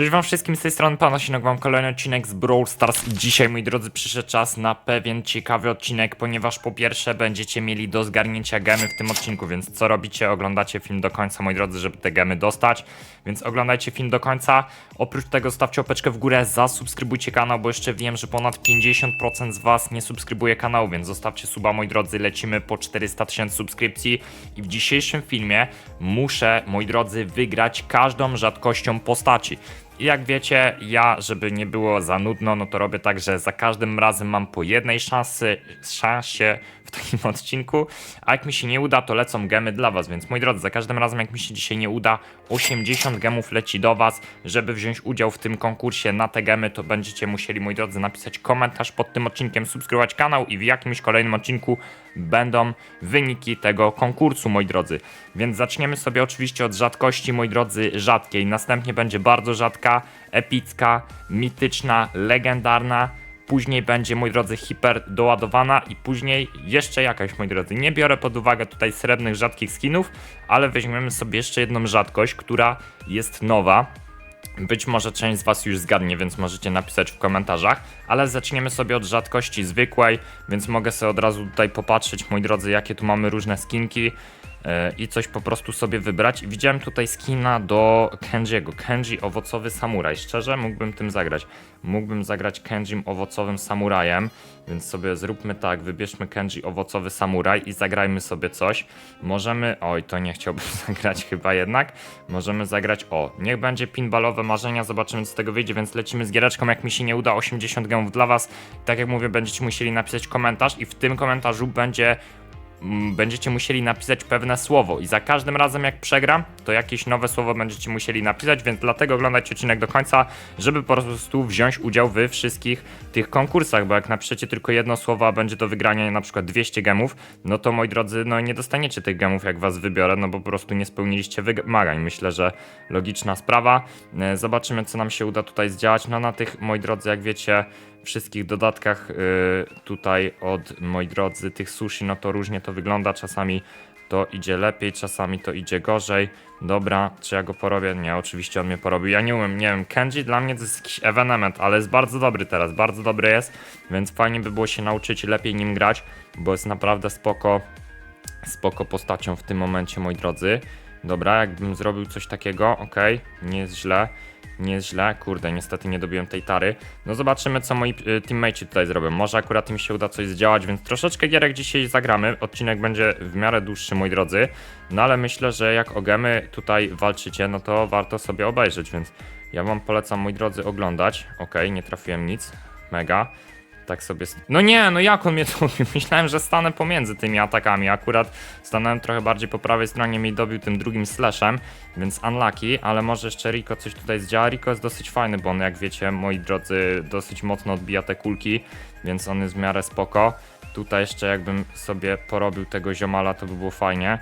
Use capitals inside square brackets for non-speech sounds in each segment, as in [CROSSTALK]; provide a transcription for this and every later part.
Cześć wam wszystkim, z tej strony Panosinek, mam kolejny odcinek z Brawl Stars i dzisiaj, moi drodzy, przyszedł czas na pewien ciekawy odcinek, ponieważ po pierwsze będziecie mieli do zgarnięcia gemy w tym odcinku, więc co robicie? Oglądacie film do końca, moi drodzy, żeby te gemy dostać, więc oglądajcie film do końca. Oprócz tego stawcie opeczkę w górę, zasubskrybujcie kanał, bo jeszcze wiem, że ponad 50% z was nie subskrybuje kanału, więc zostawcie suba, moi drodzy, lecimy po 400 tysięcy subskrypcji i w dzisiejszym filmie muszę, moi drodzy, wygrać każdą rzadkością postaci. I jak wiecie, ja, żeby nie było za nudno, no to robię tak, że za każdym razem mam po jednej szansy, szansie w takim [LAUGHS] odcinku, a jak mi się nie uda, to lecą gemy dla was, więc moi drodzy, za każdym razem jak mi się dzisiaj nie uda, 80 gemów leci do was, żeby wziąć udział w tym konkursie na te gemy, to będziecie musieli, moi drodzy, napisać komentarz pod tym odcinkiem, subskrybować kanał i w jakimś kolejnym odcinku będą wyniki tego konkursu, moi drodzy. Więc zaczniemy sobie oczywiście od rzadkości, moi drodzy, rzadkiej. Następnie będzie bardzo rzadka, epicka, mityczna, legendarna. Później będzie, moi drodzy, hiper doładowana i później jeszcze jakaś, moi drodzy. Nie biorę pod uwagę tutaj srebrnych, rzadkich skinów, ale weźmiemy sobie jeszcze jedną rzadkość, która jest nowa. Być może część z Was już zgadnie, więc możecie napisać w komentarzach, ale zaczniemy sobie od rzadkości zwykłej, więc mogę sobie od razu tutaj popatrzeć, moi drodzy, jakie tu mamy różne skinki i coś po prostu sobie wybrać. Widziałem tutaj skina do Kenjiego, Kenji owocowy samuraj. Szczerze, mógłbym tym zagrać. Mógłbym zagrać Kenjim owocowym samurajem, więc sobie zróbmy tak, wybierzmy Kenji owocowy samuraj i zagrajmy sobie coś. Możemy, oj, to nie chciałbym [LAUGHS] zagrać chyba jednak. Możemy zagrać, o, niech będzie pinballowe marzenia, zobaczymy co z tego wyjdzie, więc lecimy z giereczką, jak mi się nie uda, 80 gemów dla was. Tak jak mówię, będziecie musieli napisać komentarz i w tym komentarzu będzie będziecie musieli napisać pewne słowo i za każdym razem jak przegram, to jakieś nowe słowo będziecie musieli napisać, więc dlatego oglądajcie odcinek do końca, żeby po prostu wziąć udział we wszystkich tych konkursach, bo jak napiszecie tylko jedno słowo, a będzie do wygrania na przykład 200 gemów, no to moi drodzy, no nie dostaniecie tych gemów jak was wybiorę, no bo po prostu nie spełniliście wymagań. Myślę, że logiczna sprawa. E, Zobaczymy co nam się uda tutaj zdziałać. No na tych, moi drodzy, jak wiecie, wszystkich dodatkach y, tutaj od, moi drodzy, tych sushi, no to różnie to wygląda. Czasami to idzie lepiej, czasami to idzie gorzej. Dobra, czy ja go porobię? Nie, oczywiście on mnie porobił. Ja nie umiem, nie wiem, Kenji dla mnie to jest jakiś ewenement, ale jest bardzo dobry teraz, bardzo dobry jest, więc fajnie by było się nauczyć lepiej nim grać, bo jest naprawdę spoko, spoko postacią w tym momencie, moi drodzy. Dobra, jakbym zrobił coś takiego, okej, nie jest źle, nie jest źle, kurde, niestety nie dobiłem tej tary. No zobaczymy, co moi y, teammate'i tutaj zrobią. Może akurat im się uda coś zdziałać, więc troszeczkę gierek dzisiaj zagramy. Odcinek będzie w miarę dłuższy, moi drodzy. No ale myślę, że jak o gemy tutaj walczycie, no to warto sobie obejrzeć, więc ja wam polecam, moi drodzy, oglądać. Okej, nie trafiłem nic, mega. Tak sobie. No nie, no jak on mnie dobił? [LAUGHS] Myślałem, że stanę pomiędzy tymi atakami. Akurat stanąłem trochę bardziej po prawej stronie, mi dobił tym drugim slashem, więc unlucky, ale może jeszcze Rico coś tutaj zdziała. Rico jest dosyć fajny, bo on, jak wiecie, moi drodzy, dosyć mocno odbija te kulki, więc on jest w miarę spoko. Tutaj jeszcze jakbym sobie porobił tego ziomala, to by było fajnie.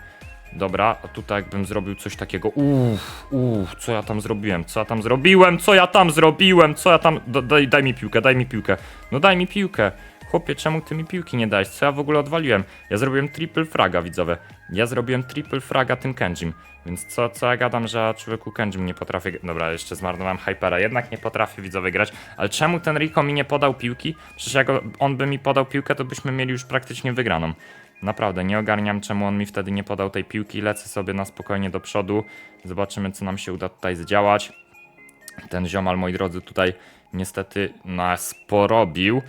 Dobra, a tutaj jakbym zrobił coś takiego. Uff, uff, co ja tam zrobiłem? Co ja tam zrobiłem? Co ja tam zrobiłem? Co ja tam. Da, daj, daj mi piłkę, daj mi piłkę. No daj mi piłkę. Chłopie, czemu ty mi piłki nie dałeś? Co ja w ogóle odwaliłem? Ja zrobiłem triple fraga, widzowie. Ja zrobiłem triple fraga tym Kenjim. Więc co, co ja gadam, że człowieku Kenjim nie potrafię. Dobra, jeszcze zmarnowałem hypera. Jednak nie potrafię widzowie grać. Ale czemu ten Rico mi nie podał piłki? Przecież jak on by mi podał piłkę, to byśmy mieli już praktycznie wygraną. Naprawdę, nie ogarniam czemu on mi wtedy nie podał tej piłki. Lecę sobie na spokojnie do przodu. Zobaczymy, co nam się uda tutaj zdziałać. Ten ziomal, moi drodzy, tutaj niestety nas porobił.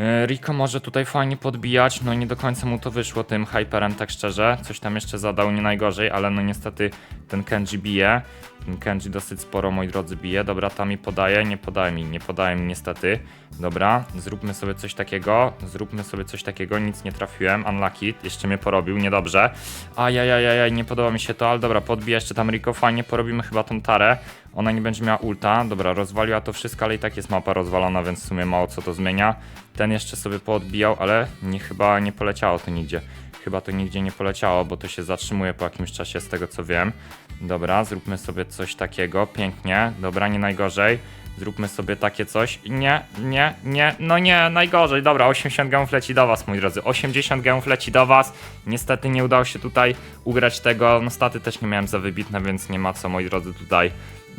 E, Rico może tutaj fajnie podbijać, no nie do końca mu to wyszło tym hyperem, tak szczerze. Coś tam jeszcze zadał, nie najgorzej, ale no niestety ten Kenji bije. Ten Kenji dosyć sporo, moi drodzy, bije. Dobra, tam mi podaje, nie podaje mi, nie podaje mi niestety. Dobra, zróbmy sobie coś takiego, zróbmy sobie coś takiego, nic nie trafiłem, unlucky, jeszcze mnie porobił, niedobrze. Ajajajajaj, nie podoba mi się to, ale dobra, podbija jeszcze tam Rico, fajnie, porobimy chyba tą tarę. Ona nie będzie miała ulta, dobra, rozwaliła to wszystko, ale i tak jest mapa rozwalona, więc w sumie mało co to zmienia. Ten jeszcze sobie poodbijał, ale nie, chyba nie poleciało to nigdzie. Chyba to nigdzie nie poleciało, bo to się zatrzymuje po jakimś czasie, z tego co wiem. Dobra, zróbmy sobie coś takiego, pięknie, dobra, nie najgorzej. Zróbmy sobie takie coś. Nie, nie, nie, no nie, najgorzej. Dobra, 80 gemów leci do was, moi drodzy. 80 gemów leci do was. Niestety nie udało się tutaj ugrać tego. No staty też nie miałem za wybitne, więc nie ma co, moi drodzy, tutaj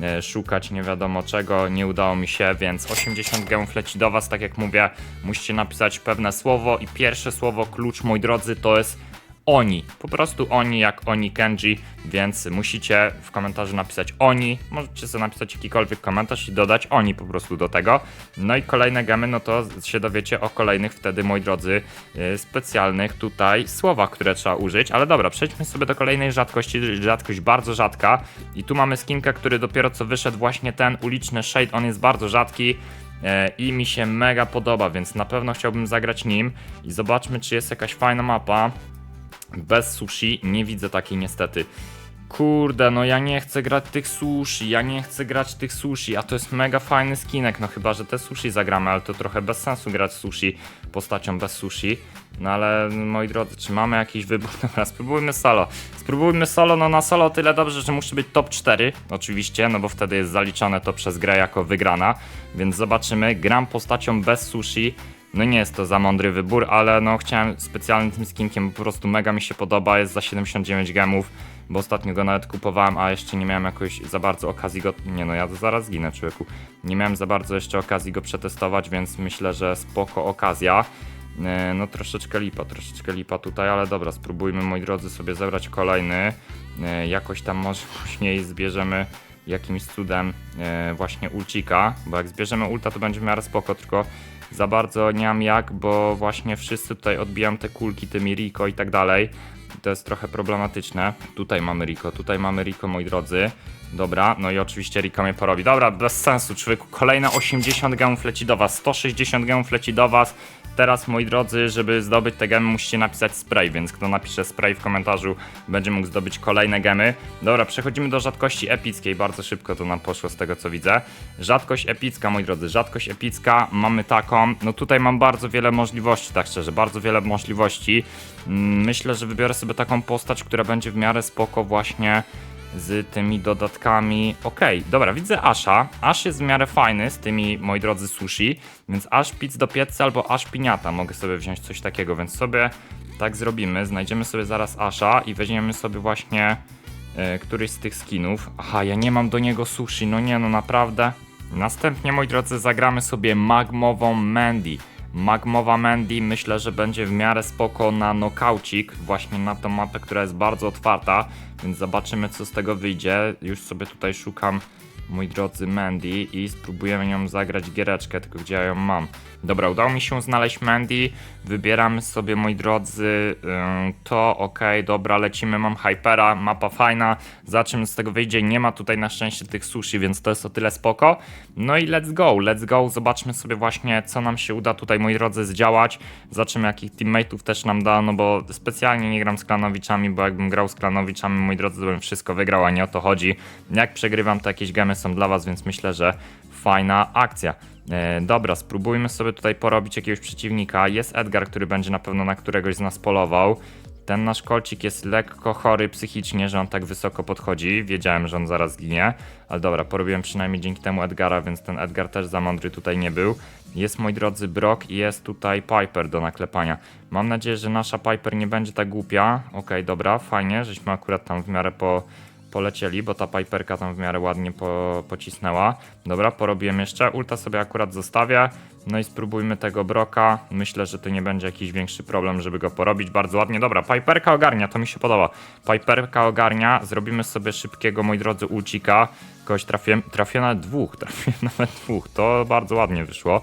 e, szukać nie wiadomo czego, nie udało mi się, więc 80 gemów leci do was, tak jak mówię, musicie napisać pewne słowo i pierwsze słowo klucz, moi drodzy, to jest oni. Po prostu oni jak oni Kenji, więc musicie w komentarzu napisać oni. Możecie sobie napisać jakikolwiek komentarz i dodać oni po prostu do tego. No i kolejne gemy, no to się dowiecie o kolejnych wtedy, moi drodzy, yy, specjalnych tutaj słowach, które trzeba użyć. Ale dobra, przejdźmy sobie do kolejnej rzadkości. Rzadkość bardzo rzadka. I tu mamy skinkę, który dopiero co wyszedł, właśnie ten uliczny Shade. On jest bardzo rzadki e, i mi się mega podoba, więc na pewno chciałbym zagrać nim i zobaczmy, czy jest jakaś fajna mapa. Bez sushi nie widzę takiej niestety. Kurde, no ja nie chcę grać tych sushi, ja nie chcę grać tych sushi, a to jest mega fajny skinek, no chyba, że te sushi zagramy, ale to trochę bez sensu grać sushi postacią bez sushi. No ale moi drodzy, czy mamy jakiś wybór? [LAUGHS] Dobra, spróbujmy solo. Spróbujmy solo, no na solo tyle dobrze, że musi być top 4, oczywiście, no bo wtedy jest zaliczone to przez grę jako wygrana, więc zobaczymy. Gram postacią bez sushi. No nie jest to za mądry wybór, ale no chciałem specjalnie tym skinkiem, po prostu mega mi się podoba, jest za 79 gemów, bo ostatnio go nawet kupowałem, a jeszcze nie miałem jakoś za bardzo okazji go, nie no ja zaraz ginę człowieku, nie miałem za bardzo jeszcze okazji go przetestować, więc myślę, że spoko okazja. E, No troszeczkę lipa, troszeczkę lipa tutaj, ale dobra, spróbujmy moi drodzy sobie zebrać kolejny, E, jakoś tam może [LAUGHS] później zbierzemy jakimś cudem e, właśnie ulcika, bo jak zbierzemy ulta to będzie w miarę spoko, tylko za bardzo nie mam jak, bo właśnie wszyscy tutaj odbijają te kulki tymi Rico i tak dalej. To jest trochę problematyczne. Tutaj mamy Rico, tutaj mamy Rico, moi drodzy. Dobra, no i oczywiście Rico mnie porobi. Dobra, bez sensu, człowieku. Kolejne 80 gemów leci do was, 160 gemów leci do was. Teraz, moi drodzy, żeby zdobyć te gemy, musicie napisać spray, więc kto napisze spray w komentarzu, będzie mógł zdobyć kolejne gemy. Dobra, przechodzimy do rzadkości epickiej. Bardzo szybko to nam poszło z tego, co widzę. Rzadkość epicka, moi drodzy, rzadkość epicka. Mamy taką. No tutaj mam bardzo wiele możliwości, tak szczerze, bardzo wiele możliwości. Mm, Myślę, że wybiorę sobie taką postać, która będzie w miarę spoko właśnie z tymi dodatkami. Okej, dobra, widzę Asha. Ash jest w miarę fajny z tymi, moi drodzy, sushi, więc Ash pizz do piecy albo Ash piniata. Mogę sobie wziąć coś takiego, więc sobie tak zrobimy. Znajdziemy sobie zaraz Asha i weźmiemy sobie właśnie e, któryś z tych skinów. Aha, ja nie mam do niego sushi, no nie, no naprawdę. Następnie, moi drodzy, zagramy sobie magmową Mandy. Magmowa Mandy myślę, że będzie w miarę spoko na nokaucik, właśnie na tą mapę, która jest bardzo otwarta, więc zobaczymy co z tego wyjdzie. Już sobie tutaj szukam, moi drodzy, Mandy i spróbujemy nią zagrać giereczkę, tylko gdzie ja ją mam. Dobra, udało mi się znaleźć Mandy, wybieramy sobie, moi drodzy, to, okej, dobra, lecimy, mam Hypera, mapa fajna, zobaczymy co z tego wyjdzie, nie ma tutaj na szczęście tych sushi, więc to jest o tyle spoko. No i let's go, let's go, zobaczmy sobie właśnie, co nam się uda tutaj, moi drodzy, zdziałać, zobaczymy jakich teammateów też nam da, no bo specjalnie nie gram z klanowiczami, bo jakbym grał z klanowiczami, moi drodzy, to bym wszystko wygrał, a nie o to chodzi. Jak przegrywam, to jakieś gemy są dla was, więc myślę, że fajna akcja. E, dobra, spróbujmy sobie tutaj porobić jakiegoś przeciwnika. Jest Edgar, który będzie na pewno na któregoś z nas polował. Ten nasz kolcik jest lekko chory psychicznie, że on tak wysoko podchodzi. Wiedziałem, że on zaraz ginie, ale dobra, porobiłem przynajmniej dzięki temu Edgara, więc ten Edgar też za mądry tutaj nie był. Jest, moi drodzy, Brock i jest tutaj Piper do naklepania. Mam nadzieję, że nasza Piper nie będzie tak głupia. Okej, dobra, fajnie, żeśmy akurat tam w miarę po polecieli, bo ta Piperka tam w miarę ładnie po, pocisnęła. Dobra, porobiłem jeszcze. Ulta sobie akurat zostawię. No i spróbujmy tego Broka. Myślę, że to nie będzie jakiś większy problem, żeby go porobić. Bardzo ładnie. Dobra, Piperka ogarnia, to mi się podoba. Piperka ogarnia. Zrobimy sobie szybkiego, moi drodzy, ulcika. Kogoś trafiłem, trafię nawet dwóch, [LAUGHS] trafiłem nawet dwóch. To bardzo ładnie wyszło.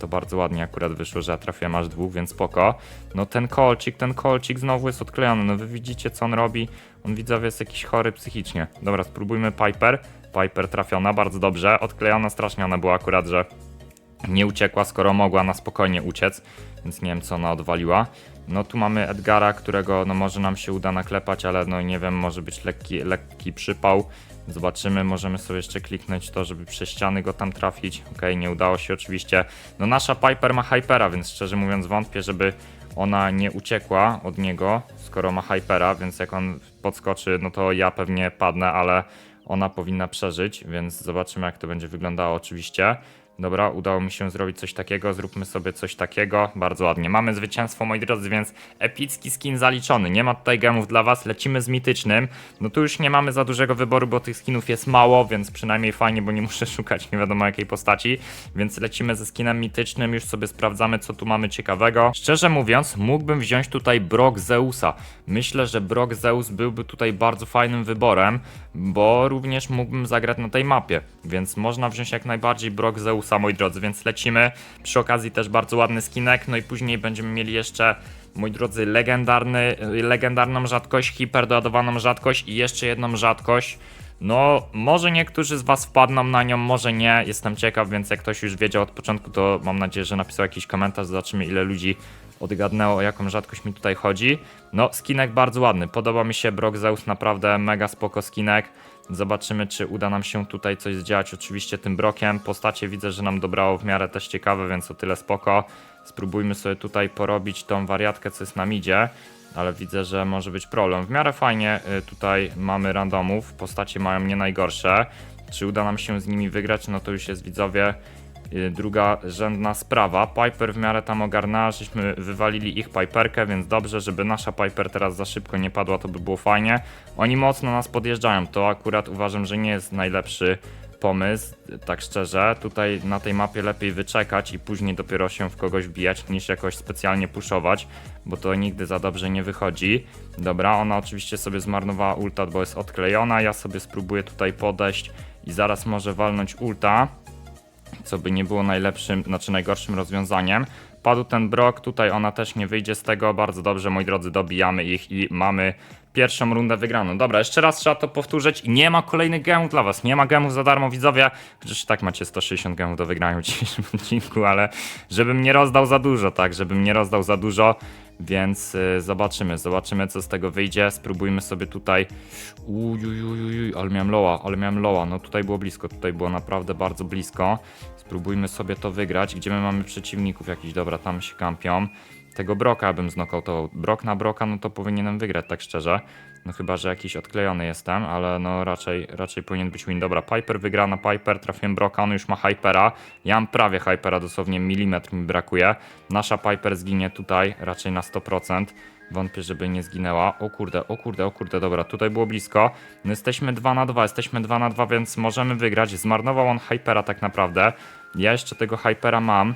To bardzo ładnie akurat wyszło, że ja trafiłem aż dwóch, więc spoko. No ten kolcik, ten kolcik znowu jest odklejony. No wy widzicie co on robi? On widzowie jest jakiś chory psychicznie. Dobra, spróbujmy Piper. Piper trafiona, bardzo dobrze. Odklejona strasznie ona była akurat, że nie uciekła, skoro mogła na spokojnie uciec, więc nie wiem co ona odwaliła. No tu mamy Edgara, którego no może nam się uda naklepać, ale no nie wiem, może być lekki, lekki przypał. Zobaczymy, możemy sobie jeszcze kliknąć to, żeby przez ściany go tam trafić. Okej, nie udało się oczywiście. No nasza Piper ma Hypera, więc szczerze mówiąc wątpię, żeby ona nie uciekła od niego, skoro ma Hypera, więc jak on podskoczy, no to ja pewnie padnę, ale ona powinna przeżyć, więc zobaczymy jak to będzie wyglądało oczywiście. Dobra, udało mi się zrobić coś takiego, zróbmy sobie coś takiego, bardzo ładnie. Mamy zwycięstwo, moi drodzy, więc epicki skin zaliczony. Nie ma tutaj gemów dla was, lecimy z mitycznym. No tu już nie mamy za dużego wyboru, bo tych skinów jest mało, więc przynajmniej fajnie, bo nie [LAUGHS] muszę szukać nie wiadomo jakiej postaci. Więc lecimy ze skinem mitycznym, już sobie sprawdzamy, co tu mamy ciekawego. Szczerze mówiąc, mógłbym wziąć tutaj Brock Zeusa. Myślę, że Brock Zeus byłby tutaj bardzo fajnym wyborem, bo również mógłbym zagrać na tej mapie, więc można wziąć jak najbardziej Brock Zeusa, moi drodzy, więc lecimy. Przy okazji też bardzo ładny skinek, no i później będziemy mieli jeszcze, moi drodzy, legendarny, legendarną rzadkość, hiperdoładowaną rzadkość i jeszcze jedną rzadkość. No, może niektórzy z Was wpadną na nią, może nie. Jestem ciekaw, więc jak ktoś już wiedział od początku, to mam nadzieję, że napisał jakiś komentarz. Zobaczymy, ile ludzi odgadnęło, o jaką rzadkość mi tutaj chodzi. No, skinek bardzo ładny. Podoba mi się Brock Zeus, naprawdę mega spoko skinek. Zobaczymy, czy uda nam się tutaj coś zdziałać. Oczywiście tym brokiem. Postacie widzę, że nam dobrało w miarę też ciekawe, więc o tyle spoko. Spróbujmy sobie tutaj porobić tą wariatkę, co jest na midzie. Ale widzę, że może być problem. W miarę fajnie y, tutaj mamy randomów. Postacie mają nie najgorsze. Czy uda nam się z nimi wygrać? No to już jest widzowie druga rzędna sprawa. Piper w miarę tam ogarnęła, żeśmy wywalili ich Piperkę, więc dobrze, żeby nasza Piper teraz za szybko nie padła, to by było fajnie. Oni mocno nas podjeżdżają, to akurat uważam, że nie jest najlepszy pomysł, tak szczerze. Tutaj na tej mapie lepiej wyczekać i później dopiero się w kogoś wbijać, niż jakoś specjalnie puszować, bo to nigdy za dobrze nie wychodzi. Dobra, ona oczywiście sobie zmarnowała ulta, bo jest odklejona. Ja sobie spróbuję tutaj podejść i zaraz może walnąć ulta co by nie było najlepszym, znaczy najgorszym rozwiązaniem. Padł ten brok, tutaj ona też nie wyjdzie z tego. Bardzo dobrze, moi drodzy, dobijamy ich i mamy pierwszą rundę wygraną. Dobra, jeszcze raz trzeba to powtórzyć nie ma kolejnych gemów dla was. Nie ma gemów za darmo, widzowie. Chociaż i tak macie 160 gemów do wygrania w dzisiejszym [LAUGHS] odcinku, ale żebym nie rozdał za dużo, tak, żebym nie rozdał za dużo. Więc y, zobaczymy, zobaczymy co z tego wyjdzie. Spróbujmy sobie tutaj. Ujujujujuj, ale miałem loa, ale miałem loa. No tutaj było blisko, tutaj było naprawdę bardzo blisko. Spróbujmy sobie to wygrać. Gdzie my mamy przeciwników jakiś? Dobra, tam się kampią. Tego Broka bym znokautował. Brok na Broka, no to powinienem wygrać, tak szczerze. No chyba, że jakiś odklejony jestem, ale no raczej, raczej powinien być win. Dobra, Piper wygra na Piper, trafiłem Broka, on już ma Hypera. Ja mam prawie Hypera, dosłownie milimetr mi brakuje. Nasza Piper zginie tutaj raczej na 100%. Wątpię, żeby nie zginęła. O kurde, o kurde, o kurde, dobra, tutaj było blisko. No jesteśmy 2 na 2, jesteśmy 2 na 2, więc możemy wygrać. Zmarnował on Hypera tak naprawdę. Ja jeszcze tego Hypera mam.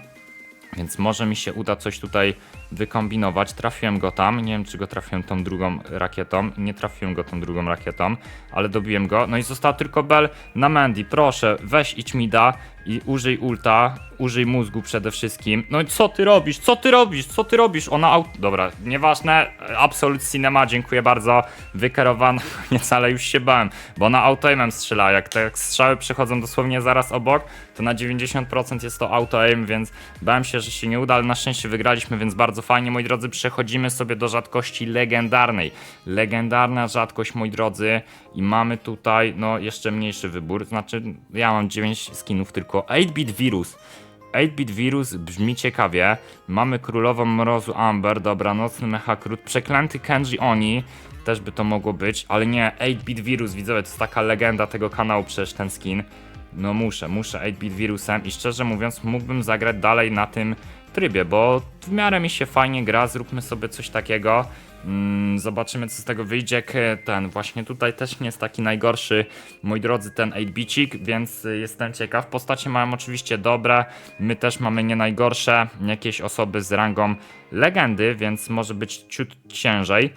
Więc może mi się uda coś tutaj wykombinować. Trafiłem go tam. Nie wiem, czy go trafiłem tą drugą rakietą. Nie trafiłem go tą drugą rakietą, ale dobiłem go. No i została tylko Bell na Mandy. Proszę, weź idź mi da i użyj ulta. Użyj mózgu przede wszystkim. No i co ty robisz? Co ty robisz? Co ty robisz? Ona aut... Dobra, nieważne. Absolute Cinema, dziękuję bardzo. Wykerowana. [LAUGHS] Koniec, ale już się bałem, bo ona auto-aimem strzela. Jak te strzały przychodzą dosłownie zaraz obok, to na 90% jest to auto-aim, więc bałem się, że się nie uda, ale na szczęście wygraliśmy, więc bardzo fajnie, moi drodzy. Przechodzimy sobie do rzadkości legendarnej. Legendarna rzadkość, moi drodzy. I mamy tutaj, no, jeszcze mniejszy wybór. Znaczy, ja mam 9 skinów tylko. 8-bit wirus. 8-bit wirus brzmi ciekawie. Mamy królową mrozu Amber, dobra, nocny mechakrut, przeklęty Kenji Oni. Też by to mogło być, ale nie, 8-bit wirus, widzowie, to jest taka legenda tego kanału przecież ten skin. No muszę, muszę 8-bit wirusem i szczerze mówiąc mógłbym zagrać dalej na tym trybie, bo w miarę mi się fajnie gra, zróbmy sobie coś takiego. Mm, zobaczymy co z tego wyjdzie. K- Ten właśnie tutaj też nie jest taki najgorszy, moi drodzy, ten 8-bicik, więc y, jestem ciekaw. Postacie mają oczywiście dobre, my też mamy nie najgorsze, jakieś osoby z rangą legendy, więc może być ciut ciężej.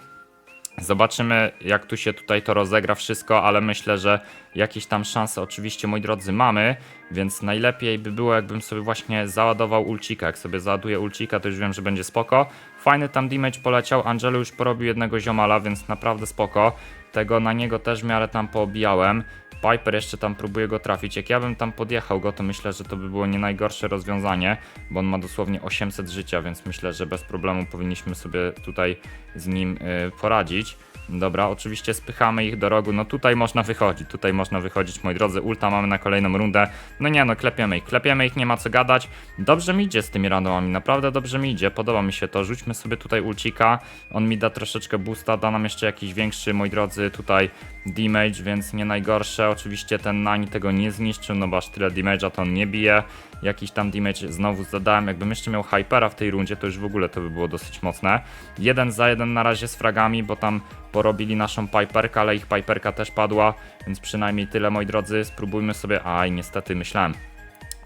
Zobaczymy, jak tu się tutaj to rozegra wszystko, ale myślę, że jakieś tam szanse oczywiście, moi drodzy, mamy, więc najlepiej by było, jakbym sobie właśnie załadował ulcika. Jak sobie załaduję ulcika, to już wiem, że będzie spoko. Fajny tam damage poleciał, Angelo już porobił jednego ziomala, więc naprawdę spoko. Tego na niego też w miarę tam poobijałem. Piper jeszcze tam próbuje go trafić. Jak ja bym tam podjechał go, to myślę, że to by było nie najgorsze rozwiązanie, bo on ma dosłownie 800 życia, więc myślę, że bez problemu powinniśmy sobie tutaj z nim y, poradzić. Dobra, oczywiście spychamy ich do rogu. No tutaj można wychodzić, tutaj można wychodzić, moi drodzy. Ulta mamy na kolejną rundę. No nie, no klepiemy ich, klepiemy ich, nie ma co gadać. Dobrze mi idzie z tymi randomami, naprawdę dobrze mi idzie, podoba mi się to. Rzućmy sobie tutaj ulcika, on mi da troszeczkę boosta, da nam jeszcze jakiś większy, moi drodzy, tutaj damage, więc nie najgorsze. Oczywiście ten Nani tego nie zniszczył, no bo aż tyle damage'a to on nie bije. Jakiś tam damage znowu zadałem. Jakbym jeszcze miał Hypera w tej rundzie, to już w ogóle to by było dosyć mocne. Jeden za jeden na razie z fragami, bo tam porobili naszą Piperkę, ale ich Piperka też padła, więc przynajmniej tyle, moi drodzy. Spróbujmy sobie... Aj, niestety myślałem.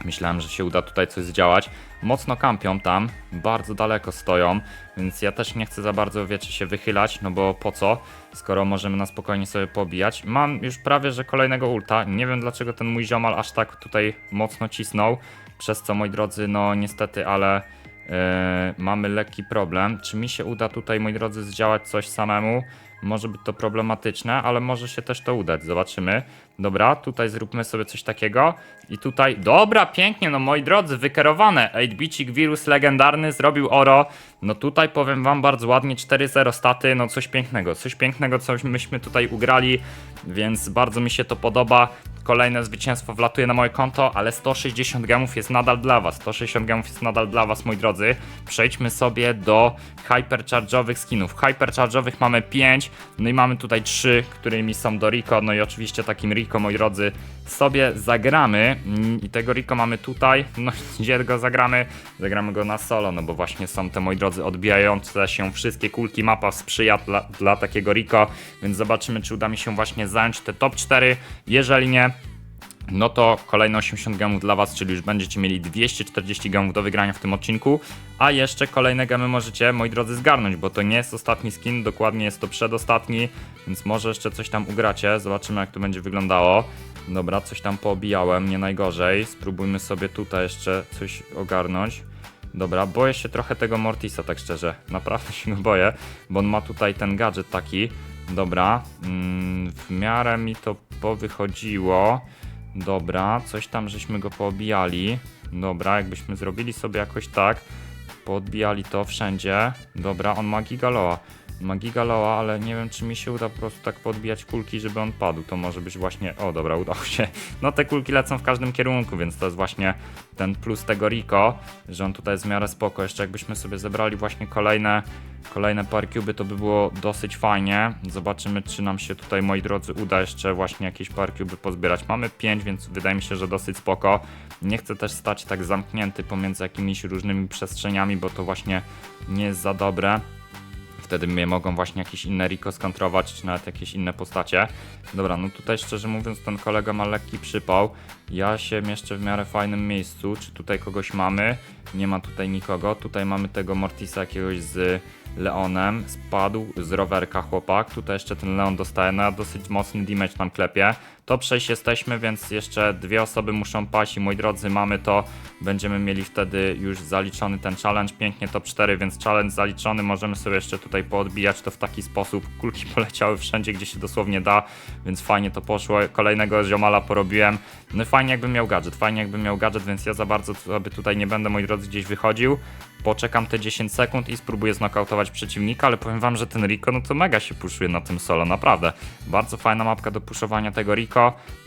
Myślałem, że się uda tutaj coś zdziałać. Mocno kampią tam, bardzo daleko stoją, więc ja też nie chcę za bardzo, wiecie, się wychylać, no bo po co, skoro możemy na spokojnie sobie pobijać. Mam już prawie, że kolejnego ulta. Nie wiem dlaczego ten mój ziomal aż tak tutaj mocno cisnął, przez co, moi drodzy, no niestety, ale e, mamy lekki problem. Czy mi się uda tutaj, moi drodzy, zdziałać coś samemu? Może być to problematyczne, ale może się też to udać. Zobaczymy. Dobra, tutaj zróbmy sobie coś takiego. I tutaj. Dobra, pięknie, no moi drodzy, wykerowane. 8-bicik wirus legendarny zrobił oro. No tutaj powiem wam bardzo ładnie 4-0 staty. No coś pięknego, coś pięknego, coś myśmy tutaj ugrali, więc bardzo mi się to podoba. Kolejne zwycięstwo wlatuje na moje konto, ale 160 gemów jest nadal dla was. 160 gemów jest nadal dla was, moi drodzy. Przejdźmy sobie do hypercharge'owych skinów. Hypercharge'owych mamy 5, no i mamy tutaj 3, którymi są do Rico, no i oczywiście takim Rico, moi drodzy, sobie zagramy. I tego Rico mamy tutaj, no [LAUGHS] gdzie go zagramy? Zagramy go na solo, no bo właśnie są te, moi drodzy, odbijające się wszystkie kulki. Mapa sprzyja dla, dla takiego Rico, więc zobaczymy, czy uda mi się właśnie zająć te top 4. Jeżeli nie, no to kolejne 80 gemów dla Was, czyli już będziecie mieli 240 gemów do wygrania w tym odcinku. A jeszcze kolejne gemy możecie, moi drodzy, zgarnąć, bo to nie jest ostatni skin, dokładnie jest to przedostatni, więc może jeszcze coś tam ugracie. Zobaczymy, jak to będzie wyglądało. Dobra, coś tam poobijałem, nie najgorzej. Spróbujmy sobie tutaj jeszcze coś ogarnąć. Dobra, boję się trochę tego Mortisa, tak szczerze. Naprawdę [LAUGHS] się go boję, bo on ma tutaj ten gadżet taki. Dobra, mm, w miarę mi to powychodziło. Dobra, coś tam żeśmy go poobijali. Dobra, jakbyśmy zrobili sobie jakoś tak, poodbijali to wszędzie. Dobra, on ma gigaloa. Ma gigaloa, ale nie wiem, czy mi się uda po prostu tak podbijać kulki, żeby on padł. To może być właśnie. O, dobra, udało się. No, te kulki lecą w każdym kierunku, więc to jest właśnie ten plus tego Rico, że on tutaj jest w miarę spoko. Jeszcze jakbyśmy sobie zebrali właśnie kolejne, kolejne parkuby, to by było dosyć fajnie. Zobaczymy, czy nam się tutaj, moi drodzy, uda jeszcze właśnie jakieś parkuby pozbierać. Mamy 5, więc wydaje mi się, że dosyć spoko. Nie chcę też stać tak zamknięty pomiędzy jakimiś różnymi przestrzeniami, bo to właśnie nie jest za dobre wtedy mnie mogą właśnie jakieś inne Rico skontrować, czy nawet jakieś inne postacie. Dobra, no tutaj szczerze mówiąc ten kolega ma lekki przypał. Ja się mieszczę w miarę fajnym miejscu. Czy tutaj kogoś mamy? Nie ma tutaj nikogo. Tutaj mamy tego Mortisa jakiegoś z Leonem. Spadł z rowerka chłopak. Tutaj jeszcze ten Leon dostaje na dosyć mocny damage tam klepie. Top 6 jesteśmy, więc jeszcze dwie osoby muszą paść i moi drodzy mamy to. Będziemy mieli wtedy już zaliczony ten challenge. Pięknie top 4, więc challenge zaliczony. Możemy sobie jeszcze tutaj poodbijać to w taki sposób. Kulki [LAUGHS] poleciały wszędzie, gdzie się dosłownie da, więc fajnie to poszło. Kolejnego ziomala porobiłem. No fajnie jakbym miał gadżet, fajnie jakbym miał gadżet, więc ja za bardzo sobie tutaj nie będę, moi drodzy, gdzieś wychodził. Poczekam te 10 sekund i spróbuję znokautować przeciwnika, ale powiem wam, że ten Rico, no to mega się puszuje na tym solo, naprawdę. Bardzo fajna mapka do puszowania tego Rico,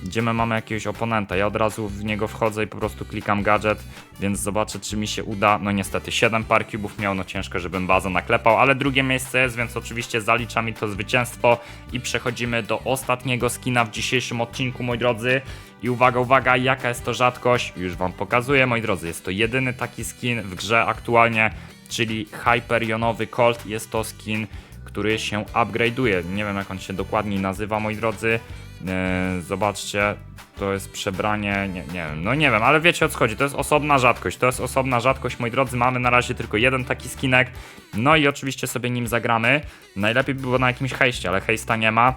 gdzie my mamy jakiegoś oponenta. Ja od razu w niego wchodzę i po prostu klikam gadżet, więc zobaczę, czy mi się uda. No niestety 7 par cubów miał, no ciężko, żebym bazę naklepał, ale drugie miejsce jest, więc oczywiście zalicza mi to zwycięstwo i przechodzimy do ostatniego skina w dzisiejszym odcinku, moi drodzy. I uwaga, uwaga, jaka jest to rzadkość? Już wam pokazuję, moi drodzy. Jest to jedyny taki skin w grze aktualnie, czyli Hyperionowy Colt. Jest to skin, który się upgrade'uje. Nie wiem, jak on się dokładniej nazywa, moi drodzy. Eee, zobaczcie, to jest przebranie, nie, nie wiem, no nie wiem, ale wiecie o co chodzi, to jest osobna rzadkość, to jest osobna rzadkość, moi drodzy, mamy na razie tylko jeden taki skinek, no i oczywiście sobie nim zagramy, najlepiej by było na jakimś hejście, ale hejsta nie ma,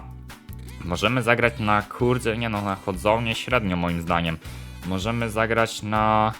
Możemy zagrać na kurde, nie no, na chodzownię średnio moim zdaniem. Możemy zagrać na...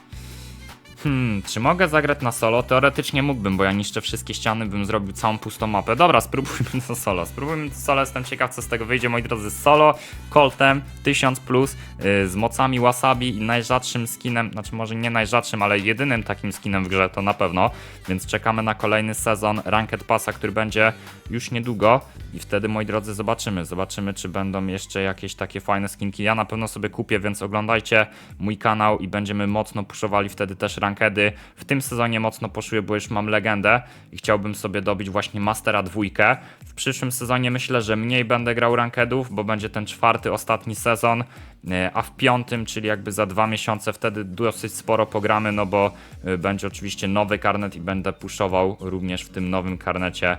Hmm, czy mogę zagrać na solo? Teoretycznie mógłbym, bo ja niszczę wszystkie ściany, bym zrobił całą pustą mapę. Dobra, spróbujmy to solo. Spróbujmy to solo, jestem ciekaw co z tego wyjdzie, moi drodzy. Solo, Coltem, 1000 plus, yy, z mocami wasabi i najrzadszym skinem, znaczy może nie najrzadszym, ale jedynym takim skinem w grze to na pewno. Więc czekamy na kolejny sezon Ranked Passa, który będzie już niedługo i wtedy, moi drodzy, zobaczymy. Zobaczymy, czy będą jeszcze jakieś takie fajne skinki. Ja na pewno sobie kupię, więc oglądajcie mój kanał i będziemy mocno puszowali wtedy też Ranked rankedy. W tym sezonie mocno poszły, bo już mam legendę i chciałbym sobie dobić właśnie Mastera dwójkę. W przyszłym sezonie myślę, że mniej będę grał rankedów, bo będzie ten czwarty, ostatni sezon, e, a w piątym, czyli jakby za dwa miesiące, wtedy dosyć sporo pogramy, no bo e, będzie oczywiście nowy karnet i będę puszował również w tym nowym karnecie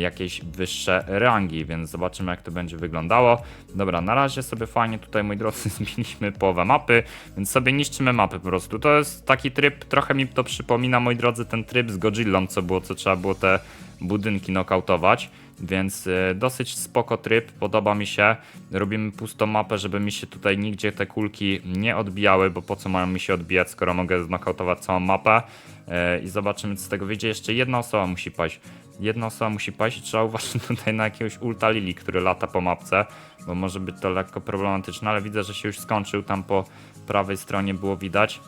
jakieś wyższe rangi, więc zobaczymy jak to będzie wyglądało. Dobra, na razie sobie fajnie tutaj, moi drodzy, [LAUGHS] zmieniliśmy połowę mapy, więc sobie niszczymy mapy po prostu. To jest taki tryb, trochę mi to przypomina, moi drodzy, ten tryb z Godzillą, co było, co trzeba było te budynki nokautować. Więc y, dosyć spoko tryb, podoba mi się. Robimy pustą mapę, żeby mi się tutaj nigdzie te kulki nie odbijały, bo po co mają mi się odbijać, skoro mogę znokautować całą mapę. Y, I zobaczymy, co z tego wyjdzie. Jeszcze jedna osoba musi paść. Jedna osoba musi paść i trzeba uważać [LAUGHS] tutaj na jakiegoś ulta lili, który lata po mapce, bo może być to lekko problematyczne, ale widzę, że się już skończył. Tam po prawej stronie było widać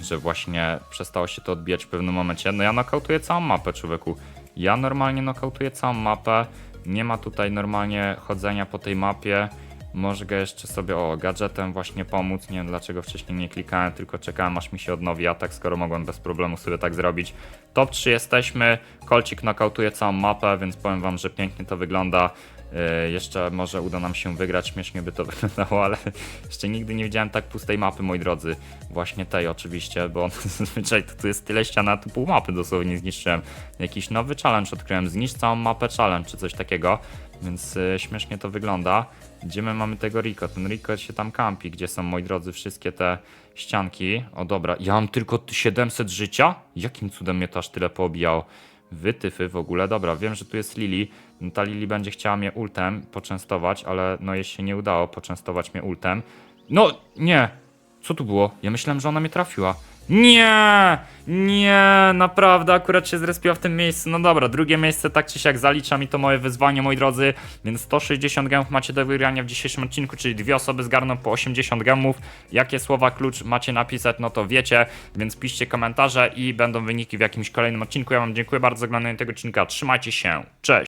że właśnie przestało się to odbijać w pewnym momencie. No ja nokautuję całą mapę, człowieku. Ja normalnie nokautuję całą mapę. Nie ma tutaj normalnie chodzenia po tej mapie. Mogę jeszcze sobie, o, gadżetem właśnie pomóc. Nie wiem dlaczego wcześniej nie klikałem, tylko czekałem aż mi się odnowi atak, skoro mogłem bez problemu sobie tak zrobić. Top 3 jesteśmy. Kolcik nokautuje całą mapę, więc powiem wam, że pięknie to wygląda. Yy, jeszcze może uda nam się wygrać, śmiesznie by to [LAUGHS] wyglądało, ale jeszcze nigdy nie widziałem tak pustej mapy, moi drodzy. Właśnie tej oczywiście, bo [LAUGHS] zazwyczaj to tu jest tyle ścian, a tu pół mapy dosłownie zniszczyłem. Jakiś nowy challenge odkryłem, zniszcz całą mapę challenge, czy coś takiego, więc yy, śmiesznie to wygląda. Gdzie my mamy tego Rico? Ten Rico się tam kampi, gdzie są, moi drodzy, wszystkie te ścianki. O dobra, ja mam tylko 700 życia? Jakim cudem mnie to aż tyle poobijało? Wytyfy w ogóle. Dobra, wiem, że tu jest Lili. No, ta Lili będzie chciała mnie ultem poczęstować, ale no jej się nie udało poczęstować mnie ultem. No, nie. Co tu było? Ja myślałem, że ona mnie trafiła. Nie! Nie! Naprawdę, akurat się zrespiła w tym miejscu. No dobra, drugie miejsce tak czy siak zalicza mi to moje wyzwanie, moi drodzy. Więc 160 gemów macie do wygrania w dzisiejszym odcinku, czyli dwie osoby zgarną po 80 gemów. Jakie słowa klucz macie napisać, no to wiecie, więc piszcie komentarze i będą wyniki w jakimś kolejnym odcinku. Ja wam dziękuję bardzo za oglądanie tego odcinka. Trzymajcie się. Cześć!